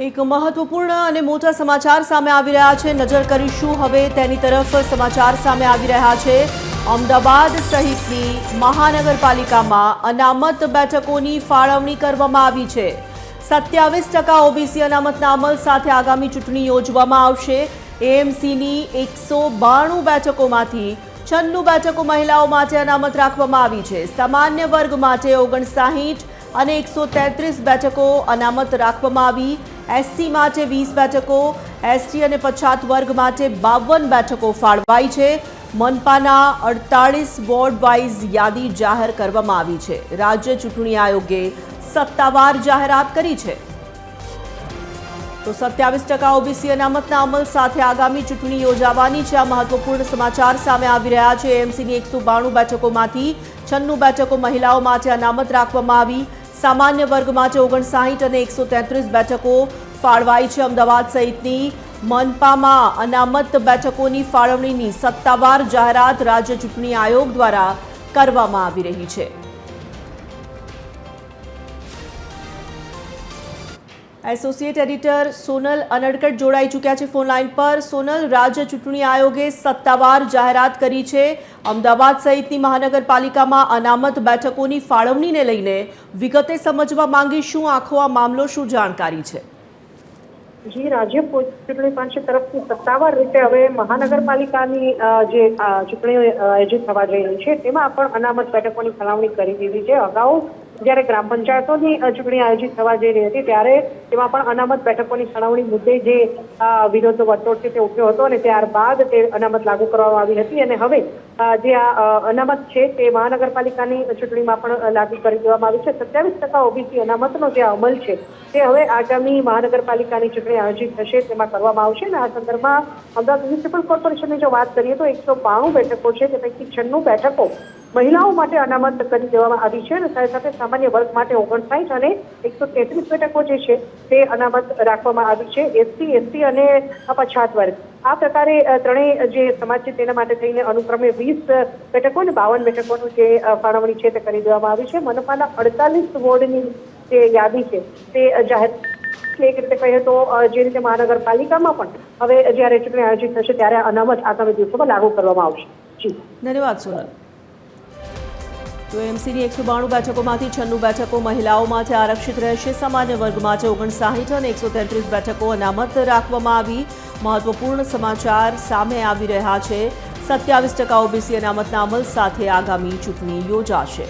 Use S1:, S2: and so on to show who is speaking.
S1: એક મહત્વપૂર્ણ અને મોટા સમાચાર સામે આવી રહ્યા છે. નજર કરીશું હવે તેની તરફ સમાચાર સામે આવી રહ્યા છે. અમદાવાદ સહિતની મહાનગરપાલિકામાં અનામત બેઠકોની ફાળવણી કરવામાં આવી છે. સત્યાવીસ ટકા ઓબીસી અનામતના અમલ સાથે આગામી ચૂંટણી યોજવામાં આવશે. એએમસીની એકસો બાણું બેઠકોમાંથી છન્નું બેઠકો મહિલાઓ માટે અનામત રાખવામાં આવી છે. સામાન્ય વર્ગ માટે ઓગણસાહીઠ અને એકસો તેત્રીસ બેઠકો અનામત રાખવામાં આવી એસસી માટે વીસ બેઠકો, એસટી અને પછાત વર્ગ માટે બાવન બેઠકો ફાળવાઈ છે. મનપાના અડતાળીસ વોર્ડ વાઇઝ યાદી જાહેર કરવામાં આવી છે. રાજ્ય ચૂંટણી આયોગે સત્તાવાર જાહેરાત કરી છે. તો સત્યાવીસ ટકા ઓબીસી અનામતના અમલ સાથે આગામી ચૂંટણી યોજાવાની છે. આ મહત્વપૂર્ણ સમાચાર સામે આવી રહ્યા છે. એમસીની એકસો બાણું બેઠકોમાંથી છન્નું બેઠકો મહિલાઓ માટે અનામત રાખવામાં આવી. સામાન્ય વર્ગ માટે ઓગણસાહીઠ અને એકસો તેત્રીસ બેઠકો ફાળવાઈ છે અમદાવાદ સહિતની મનપામાં અનામત બેઠકોની ફાળવણીની સત્તાવાર જાહેરાત રાજ્ય ચૂંટણી આયોગ દ્વારા કરવામાં આવી રહી છે. એસોસિએટ એડિટર સોનલ અનડકટ જોડાઈ ચૂક્યા છે ફોન લાઈન પર. સોનલ, રાજ્ય ચૂંટણી આયોગે સત્તાવાર જાહેરાત કરી છે. અમદાવાદ સહિતની મહાનગરપાલિકામાં અનામત બેઠકોની ફાળવણીને લઈને વિગતે સમજવા માંગી શું આખો આ મામલો શું જાણકારી છે?
S2: જી, રાજ્ય ચૂંટણી પંચ તરફથી સત્તાવાર રીતે હવે મહાનગરપાલિકાની જે ચૂંટણીઓ આયોજિત થવા જઈ રહી છે, તેમાં પણ અનામત બેઠકોની ફાળવણી કરી દીધી છે. અગાઉ જ્યારે ગ્રામ પંચાયતોની ચૂંટણી આયોજિત થવા જઈ રહી હતી ત્યારે તેમાં પણ અનામત બેઠકોની સુનાવણી મુદ્દે જે અ, વિરોધ વર્તુળ છે તે ઉઠ્યો હતો અને ત્યારબાદ તે અનામત લાગુ કરવામાં આવી હતી અને હવે જે આ અનામત છે તે મહાનગરપાલિકાની ચૂંટણીમાં પણ લાગુ કરી દેવામાં આવી છે. સત્યાવીસ ટકા ઓબીસી અનામતનો જે અમલ છે તે હવે આગામી મહાનગરપાલિકાની ચૂંટણી આયોજિત થશે તેમાં કરવામાં આવશે અને આ સંદર્ભમાં અમદાવાદ મ્યુનિસિપલ કોર્પોરેશનની જો વાત કરીએ તો એકસો બાણું બેઠકો છે તે પૈકી છન્નું બેઠકો મહિલાઓ માટે અનામત કરી દેવામાં આવી છે અને સાથે સાથે સામાન્ય વર્ગ માટે ઓગણસાઠ અને એકસો તેત્રીસ બેઠકો જે છે તે અનામત રાખવામાં આવી છે. એસસી એસટી અને પછાત વર્ગ. આ પ્રકારે ત્રણેય જે સમાજ છે તેના માટે થઈને અનુક્રમે વીસ બેઠકો અને બાવન બેઠકોનું જે ફાળવણી છે તે કરી દેવામાં આવી છે. મનપાના અડતાલીસ વોર્ડની જે યાદી છે તે જાહેર એક રીતે કહીએ તો જે રીતે મહાનગરપાલિકામાં પણ હવે જ્યારે ચૂંટણી આયોજિત થશે ત્યારે અનામત આગામી દિવસોમાં લાગુ કરવામાં આવશે. જી.
S1: ધન્યવાદ, સોનલ. તો એમસીની એકસો બાણું બેઠકોમાંથી છન્નું બેઠકો મહિલાઓ માટે આરક્ષિત રહેશે. સામાન્ય વર્ગ માટે ઓગણસાહીઠ અને એકસો તેત્રીસ બેઠકો અનામત રાખવામાં આવી. મહત્વપૂર્ણ સમાચાર સામે આવી રહ્યા છે. સત્યાવીસ ટકા ઓબીસી અનામતના અમલ સાથે આગામી ચૂંટણી યોજાશે.